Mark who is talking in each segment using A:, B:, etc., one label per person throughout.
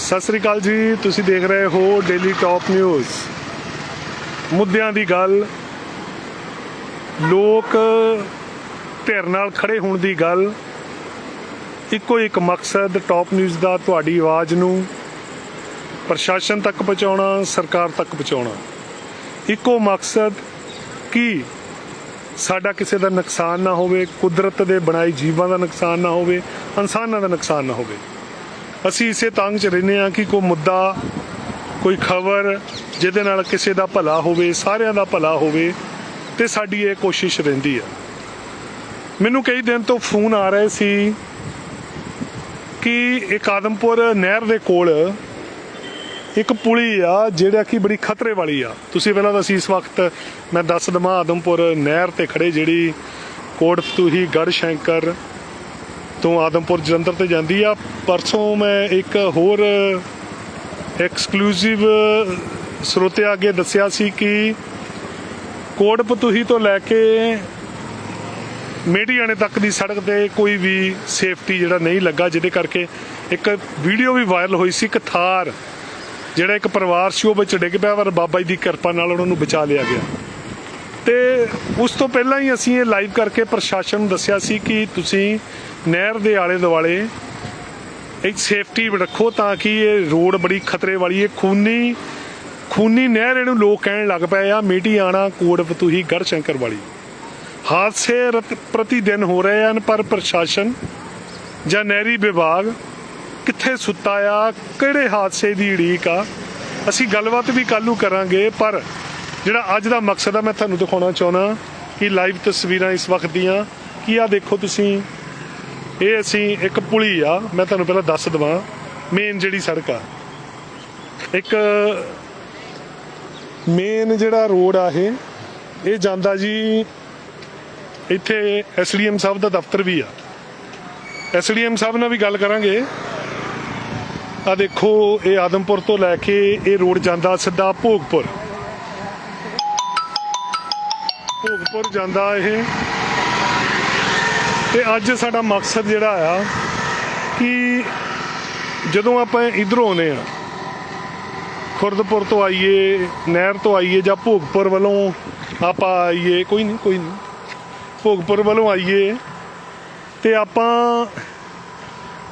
A: ਸਤਿ ਸ੍ਰੀ ਅਕਾਲ ਜੀ, ਤੁਸੀਂ ਦੇਖ ਰਹੇ ਹੋ ਡੇਲੀ ਟਾਪ ਨਿਊਜ਼ ਮੁੱਦਿਆਂ ਦੀ ਗੱਲ, ਲੋਕ ਧਿਰ ਨਾਲ ਖੜੇ ਹੋਣ ਦੀ ਗੱਲ, ਇੱਕੋ ਇੱਕ ਮਕਸਦ ਟਾਪ ਨਿਊਜ਼ ਦਾ ਤੁਹਾਡੀ ਆਵਾਜ਼ ਨੂੰ ਪ੍ਰਸ਼ਾਸਨ ਤੱਕ ਪਹੁੰਚਾਉਣਾ, ਸਰਕਾਰ ਤੱਕ ਪਹੁੰਚਾਉਣਾ। ਇੱਕੋ ਮਕਸਦ ਕਿ ਸਾਡਾ ਕਿਸੇ ਦਾ ਨੁਕਸਾਨ ਨਾ ਹੋਵੇ, ਕੁਦਰਤ ਦੇ ਬਣਾਈ ਜੀਵਾਂ ਦਾ ਨੁਕਸਾਨ ਨਾ ਹੋਵੇ, ਇਨਸਾਨਾਂ ਦਾ ਨੁਕਸਾਨ ਨਾ ਹੋਵੇ। ਅਸੀਂ ਇਸੇ ਤੰਗ 'ਚ ਰਹਿੰਦੇ ਹਾਂ ਕਿ ਕੋਈ ਮੁੱਦਾ, ਕੋਈ ਖਬਰ ਜਿਹਦੇ ਨਾਲ ਕਿਸੇ ਦਾ ਭਲਾ ਹੋਵੇ, ਸਾਰਿਆਂ ਦਾ ਭਲਾ ਹੋਵੇ, ਤੇ ਸਾਡੀ ਇਹ ਕੋਸ਼ਿਸ਼ ਰਹਿੰਦੀ ਆ। ਮੈਨੂੰ ਕਈ ਦਿਨ ਤੋਂ ਫੋਨ ਆ ਰਹੇ ਸੀ ਕਿ ਇੱਕ ਆਦਮਪੁਰ ਨਹਿਰ ਦੇ ਕੋਲ ਇੱਕ ਪੁਲੀ ਆ, ਜਿਹੜਾ ਕਿ ਬੜੀ ਖਤਰੇ ਵਾਲੀ ਆ। ਤੁਸੀਂ ਪਹਿਲਾਂ ਤਾਂ ਅਸੀਂ ਇਸ ਵਕਤ ਮੈਂ ਦੱਸ ਦਵਾਂ, ਆਦਮਪੁਰ ਨਹਿਰ ਤੇ ਖੜੇ ਜਿਹੜੀ ਕੋਟ ਕੋਟਫਤੂਹੀ ਗੜ ਸ਼ੰਕਰ ਤੋਂ ਆਦਮਪੁਰ ਜਲੰਧਰ ਤੇ ਜਾਂਦੀ ਆ। ਪਰਸੋਂ ਮੈਂ ਇੱਕ ਹੋਰ ਐਕਸਕਲੂਸਿਵ ਸਰੋਤੇ ਅੱਗੇ ਦੱਸਿਆ ਸੀ ਕਿ ਕੋੜਪਤੂਹੀ ਤੋਂ ਲੈ ਕੇ ਮੇਡੀਆਣੇ ਤੱਕ ਦੀ ਸੜਕ ਤੇ ਕੋਈ ਵੀ ਸੇਫਟੀ ਜਿਹੜਾ ਨਹੀਂ ਲੱਗਾ, ਜਿਹਦੇ ਕਰਕੇ ਇੱਕ ਵੀਡੀਓ ਵੀ ਵਾਇਰਲ ਹੋਈ ਸੀ, ਇੱਕ ਥਾਰ, ਜਿਹੜਾ ਇੱਕ ਪਰਿਵਾਰ ਸੀ, ਉਹ ਵਿੱਚ ਡਿੱਗ ਪਿਆ ਪਰ ਬਾਬਾ ਜੀ ਦੀ ਕਿਰਪਾ ਨਾਲ ਉਹਨਾਂ ਨੂੰ ਬਚਾ ਲਿਆ ਗਿਆ। ਤੇ ਉਸ ਤੋਂ ਪਹਿਲਾਂ ਹੀ ਅਸੀਂ ਇਹ ਲਾਈਵ ਕਰਕੇ ਪ੍ਰਸ਼ਾਸਨ ਨੂੰ ਦੱਸਿਆ ਸੀ ਕਿ ਤੁਸੀਂ ਨਹਿਰ ਦੇ ਆਲੇ ਦੁਆਲੇ ਇੱਕ ਸੇਫਟੀ ਰੱਖੋ ਤਾਂ ਕਿ ਇਹ ਰੋਡ ਬੜੀ ਖਤਰੇ ਵਾਲੀ ਹੈ। ਖੂਨੀ ਖੂਨੀ ਨਹਿਰ ਇਹਨੂੰ ਲੋਕ ਕਹਿਣ ਲੱਗ ਪਏ ਆ, ਮੀਟੀ ਆਣਾ, ਕੋੜ ਫਤੂਹੀ ਗੜ ਸ਼ੰਕਰ ਵਾਲੀ। ਹਾਦਸੇ ਪ੍ਰਤੀ ਦਿਨ ਹੋ ਰਹੇ ਹਨ, ਪਰ ਪ੍ਰਸ਼ਾਸਨ ਜਾਂ ਨਹਿਰੀ ਵਿਭਾਗ ਕਿੱਥੇ ਸੁੱਤਾ ਆ, ਕਿਹੜੇ ਹਾਦਸੇ ਦੀ ਉਡੀਕ ਆ, ਅਸੀਂ ਗੱਲਬਾਤ ਵੀ ਕੱਲ੍ਹ ਨੂੰ ਕਰਾਂਗੇ, ਪਰ ਜਿਹੜਾ ਅੱਜ ਦਾ ਮਕਸਦ ਆ, ਮੈਂ ਤੁਹਾਨੂੰ ਦਿਖਾਉਣਾ ਚਾਹੁੰਦਾ ਕਿ ਲਾਈਵ ਤਸਵੀਰਾਂ ਇਸ ਵਕਤ ਦੀਆਂ ਕੀ ਆ ਦੇਖੋ ਤੁਸੀਂ, ਇਹ ਅਸੀਂ ਇੱਕ ਪੁਲੀ ਆ, ਮੈਂ ਤੁਹਾਨੂੰ ਪਹਿਲਾਂ ਦੱਸ ਦਵਾਂ ਮੇਨ ਜਿਹੜੀ ਸੜਕ ਆ। ਇੱਕ ਮੇਨ ਜਿਹੜਾ ਰੋਡ ਆ ਇਹ ਇਹ ਜਾਂਦਾ ਜੀ ਇੱਥੇ ਐਸਡੀਐਮ ਸਾਹਿਬ ਦਾ ਦਫ਼ਤਰ ਵੀ ਆ। ਐਸਡੀਐਮ ਸਾਹਿਬ ਨਾਲ ਵੀ ਗੱਲ ਕਰਾਂਗੇ। ਆ ਦੇਖੋ, ਇਹ ਆਦਮਪੁਰ ਤੋਂ ਲੈ ਕੇ ਇਹ ਰੋਡ ਜਾਂਦਾ ਸਿੱਧਾ ਭੋਗਪੁਰ। ਭੋਗਪੁਰ ਜਾਂਦਾ ਇਹ। ਤੇ ਅੱਜ ਸਾਡਾ ਮਕਸਦ ਜਿਹੜਾ ਆ ਕਿ ਜਦੋਂ ਆਪਾਂ ਇਧਰੋਂ ਆਉਨੇ ਆ, ਖੁਰਦਪੁਰ ਤੋਂ ਆਈਏ, ਨਹਿਰ ਤੋਂ ਆਈਏ ਜਾਂ ਭੋਗਪੁਰ ਵੱਲੋਂ ਆਪਾਂ ਆਈਏ, ਕੋਈ ਨਹੀਂ ਕੋਈ ਨਹੀਂ। ਭੋਗਪੁਰ ਵੱਲੋਂ ਆਈਏ ਤੇ ਆਪਾਂ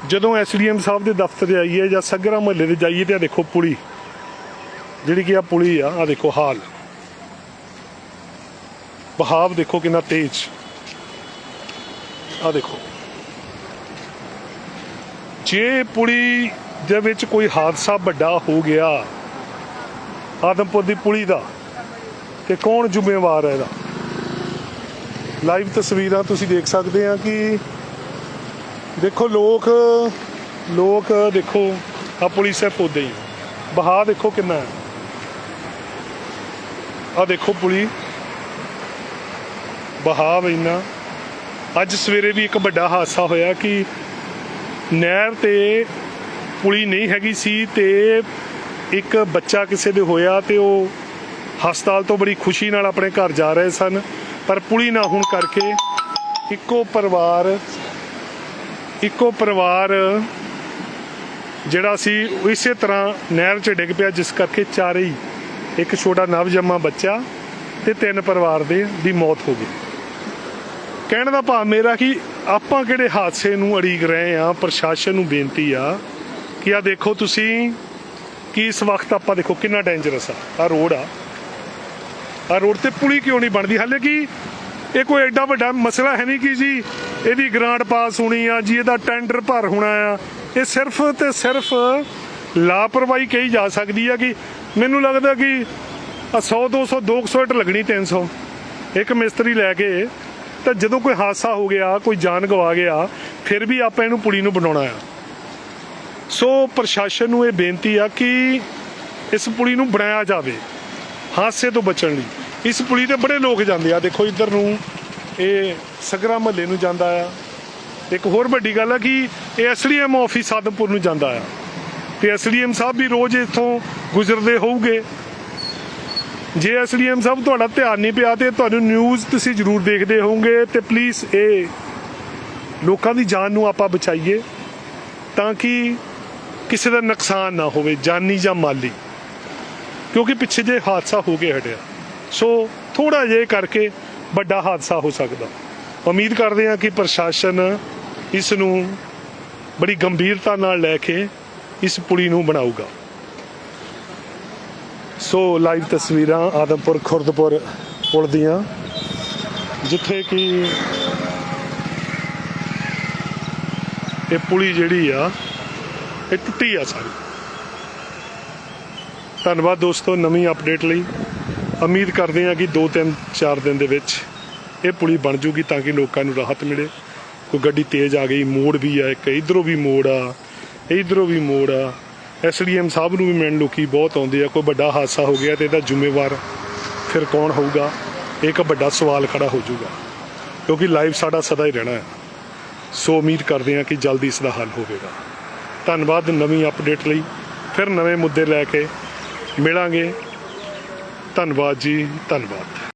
A: ਜਦੋਂ ਐਸਡੀਐਮ ਸਾਹਿਬ ਦੇ ਦਫ਼ਤਰ ਆਈਏ ਜਾਂ ਸਗਰਾ ਮਹੱਲੇ ਤੇ ਜਾਈਏ ਤੇ ਆ ਦੇਖੋ ਪੁਲੀ, ਜਿਹੜੀ ਕਿ ਆ ਪੁਲੀ ਆ ਆ ਦੇਖੋ ਹਾਲ। ਬਹਾਵ ਦੇਖੋ ਕਿੰਨਾ ਤੇਜ਼। ਆ ਦੇਖੋ। ਜੇ ਪੁਲੀ ਦੇ ਵਿੱਚ ਕੋਈ ਹਾਦਸਾ ਵੱਡਾ ਹੋ ਗਿਆ, ਆਦਮਪੁਰ ਦੀ ਪੁਲੀ ਦਾ, ਤੇ ਕੌਣ ਜ਼ਿੰਮੇਵਾਰ ਹੈ ਇਹਦਾ? ਲਾਈਵ ਤਸਵੀਰਾਂ ਤੁਸੀਂ ਦੇਖ ਸਕਦੇ ਆ ਕਿ ਦੇਖੋ ਲੋਕ ਲੋਕ ਦੇਖੋ ਆ ਪੁਲਿਸ ਹੈ ਪੌਦੇ ਹੀ ਬਹਾ ਦੇਖੋ ਕਿੰਨਾ ਹੈ। ਆ ਦੇਖੋ ਪੁਲੀ। ਬਹਾਵ ਇੰਨਾ ਅੱਜ ਸਵੇਰੇ ਵੀ ਇੱਕ ਵੱਡਾ ਹਾਦਸਾ ਹੋਇਆ ਕਿ ਨਹਿਰ ਤੇ ਪੁਲੀ ਨਹੀਂ ਹੈਗੀ ਸੀ ਤੇ ਇੱਕ ਬੱਚਾ ਕਿਸੇ ਦੇ ਹੋਇਆ ਤੇ ਉਹ ਹਸਪਤਾਲ ਤੋਂ ਬੜੀ ਖੁਸ਼ੀ ਨਾਲ ਆਪਣੇ ਘਰ ਜਾ ਰਹੇ ਸਨ, ਪਰ ਪੁਲੀ ਨਾ ਹੋਣ ਕਰਕੇ ਇੱਕੋ ਪਰਿਵਾਰ ਇੱਕੋ ਪਰਿਵਾਰ ਜਿਹੜਾ ਸੀ ਇਸੇ ਤਰ੍ਹਾਂ ਨਹਿਰ 'ਚ ਡਿੱਗ ਪਿਆ, ਜਿਸ ਕਰਕੇ ਚਾਰੇ ਹੀ, ਇੱਕ ਛੋਟਾ ਨਵਜੰਮਾ ਬੱਚਾ ਤੇ ਤਿੰਨ ਪਰਿਵਾਰ ਦੇ ਦੀ ਮੌਤ ਹੋ ਗਈ। ਕਹਿਣ ਦਾ ਭਾਵ ਮੇਰਾ ਕਿ ਆਪਾਂ ਕਿਹੜੇ ਹਾਦਸੇ ਨੂੰ ਅੜੀਕ ਰਹੇ ਆ ਪ੍ਰਸ਼ਾਸਨ ਨੂੰ ਬੇਨਤੀ ਆ ਕਿ ਆ ਦੇਖੋ ਤੁਸੀਂ ਕਿ ਇਸ ਵਕਤ ਆਪਾਂ ਦੇਖੋ ਕਿੰਨਾ ਡੇਂਜਰਸ ਆ। ਆ ਰੋਡ ਆ। ਆ ਰੋਡ ਤੇ ਪੁਲੀ ਕਿਉਂ ਨਹੀਂ ਬਣਦੀ? ਹਾਲੇ ਕਿ ਇਹ ਕੋਈ ਐਡਾ ਵੱਡਾ ਮਸਲਾ ਹੈ ਨਹੀਂ ਕਿ ਜੀ ਇਹਦੀ ਗ੍ਰਾਂਟ ਪਾਸ ਹੋਣੀ ਆ, ਜੀ ਇਹਦਾ ਟੈਂਡਰ ਭਰ ਹੋਣਾ ਆ। ਇਹ ਸਿਰਫ ਤੇ ਸਿਰਫ ਲਾਪਰਵਾਹੀ ਕਹੀ ਜਾ ਸਕਦੀ ਆ ਕਿ ਮੈਨੂੰ ਲੱਗਦਾ ਕਿ ਆ 100 200 200 ਇੱਟ ਲੱਗਣੀ 300 ਇੱਕ ਮਿਸਤਰੀ ਲੈ ਕੇ ਤਾਂ ਜਦੋਂ ਕੋਈ ਹਾਦਸਾ ਹੋ ਗਿਆ, ਕੋਈ ਜਾਨ ਗਵਾ ਗਿਆ, ਫਿਰ ਵੀ ਆਪਾਂ ਇਹਨੂੰ ਪੁਲੀ ਨੂੰ ਬਣਾਉਣਾ ਆ। ਸੋ ਪ੍ਰਸ਼ਾਸਨ ਨੂੰ ਇਹ ਬੇਨਤੀ ਆ ਕਿ ਇਸ ਪੁਲੀ ਨੂੰ ਬਣਾਇਆ ਜਾਵੇ, ਹਾਦਸੇ ਤੋਂ ਬਚਣ ਲਈ। ਇਸ ਪੁਲੀ ਤੇ ਬੜੇ ਲੋਕ ਜਾਂਦੇ ਆ। ਦੇਖੋ, ਇੱਧਰ ਨੂੰ ਇਹ ਸਗਰਾ ਮਹੱਲੇ ਨੂੰ ਜਾਂਦਾ ਆ। ਇੱਕ ਹੋਰ ਵੱਡੀ ਗੱਲ ਆ ਕਿ ਇਹ ਐਸਡੀਐਮ ਆਫਿਸ ਆਦਮਪੁਰ ਨੂੰ ਜਾਂਦਾ ਆ। ਤੇ ਐਸਡੀਐਮ ਸਾਹਿਬ ਵੀ ਰੋਜ਼ ਇੱਥੋਂ ਗੁਜ਼ਰਦੇ ਹੋਊਗੇ। ਜੇ ਐਸਡੀਐਮ ਸਾਹਿਬ ਤੁਹਾਡਾ ਧਿਆਨ ਨਹੀਂ ਪਿਆ ਤੇ ਤੁਹਾਨੂੰ ਨਿਊਜ਼ ਤੁਸੀਂ ਜ਼ਰੂਰ ਦੇਖਦੇ ਹੋਵੋਗੇ ਤੇ ਪਲੀਜ਼ ਇਹ ਲੋਕਾਂ ਦੀ ਜਾਨ ਨੂੰ ਆਪਾਂ ਬਚਾਈਏ ਤਾਂ ਕਿ ਕਿਸੇ ਦਾ ਨੁਕਸਾਨ ਨਾ ਹੋਵੇ, ਜਾਨੀ ਜਾਂ ਮਾਲੀ। ਕਿਉਂਕਿ ਪਿੱਛੇ ਜੇ ਹਾਦਸਾ ਹੋ ਕੇ ਹਟਿਆ। ਸੋ ਥੋੜਾ ਜਿਹਾ ਕਰਕੇ ਵੱਡਾ ਹਾਦਸਾ ਹੋ ਸਕਦਾ। ਉਮੀਦ ਕਰਦੇ ਹਾਂ ਕਿ ਪ੍ਰਸ਼ਾਸਨ ਇਸ ਨੂੰ ਬੜੀ ਗੰਭੀਰਤਾ ਨਾਲ ਲੈ ਕੇ ਇਸ ਪੁਲੀ ਨੂੰ ਬਣਾਊਗਾ। ਸੋ ਲਾਈਵ ਤਸਵੀਰਾਂ ਆਦਮਪੁਰ ਖੁਰਦਪੁਰ ਪੁਲ ਦੀਆਂ, ਜਿੱਥੇ ਕਿ ਇਹ ਪੁਲੀ ਜਿਹੜੀ ਆ, ਇਹ ਟੁੱਟੀ ਆ ਸਾਰੀ। ਧੰਨਵਾਦ ਦੋਸਤੋ ਨਵੀਂ ਅਪਡੇਟ ਲਈ। ਉਮੀਦ ਕਰਦੇ ਹਾਂ ਕਿ 2-3 4 ਦਿਨ ਦੇ ਵਿੱਚ ਇਹ ਪੁਲੀ ਬਣ ਜੂਗੀ ਤਾਂ ਕਿ ਲੋਕਾਂ ਨੂੰ ਰਾਹਤ ਮਿਲੇ। ਕੋਈ ਗੱਡੀ ਤੇਜ਼ ਆ ਗਈ, ਮੋੜ ਵੀ ਆ, ਇੱਕ ਇਧਰੋਂ ਵੀ ਮੋੜ ਆ, ਇਧਰੋਂ ਵੀ ਮੋੜ ਆ। ਐਸਡੀਐਮ ਸਾਹਿਬ ਨੂੰ ਵੀ ਮਿਲਣ ਲੋਕੀ ਬਹੁਤ ਆਉਂਦੇ ਆ, ਕੋਈ ਵੱਡਾ ਹਾਦਸਾ ਹੋ ਗਿਆ ਤੇ ਇਹਦਾ ਜ਼ਿੰਮੇਵਾਰ ਫਿਰ ਕੌਣ ਹੋਊਗਾ? ਇਹ ਇੱਕ ਵੱਡਾ ਸਵਾਲ ਖੜਾ ਹੋ ਜਾਊਗਾ, ਕਿਉਂਕਿ ਲਾਈਵ ਸਾਡਾ ਸਦਾ ਹੀ ਰਹਿਣਾ ਹੈ। ਸੋ ਉਮੀਦ ਕਰਦੇ ਹਾਂ ਕਿ ਜਲਦੀ ਇਸ ਦਾ ਹੱਲ ਹੋਵੇਗਾ। ਧੰਨਵਾਦ ਨਵੀਂ ਅਪਡੇਟ ਲਈ। ਫਿਰ ਨਵੇਂ ਮੁੱਦੇ ਲੈ ਕੇ ਮਿਲਾਂਗੇ। ਧੰਨਵਾਦ ਜੀ, ਧੰਨਵਾਦ।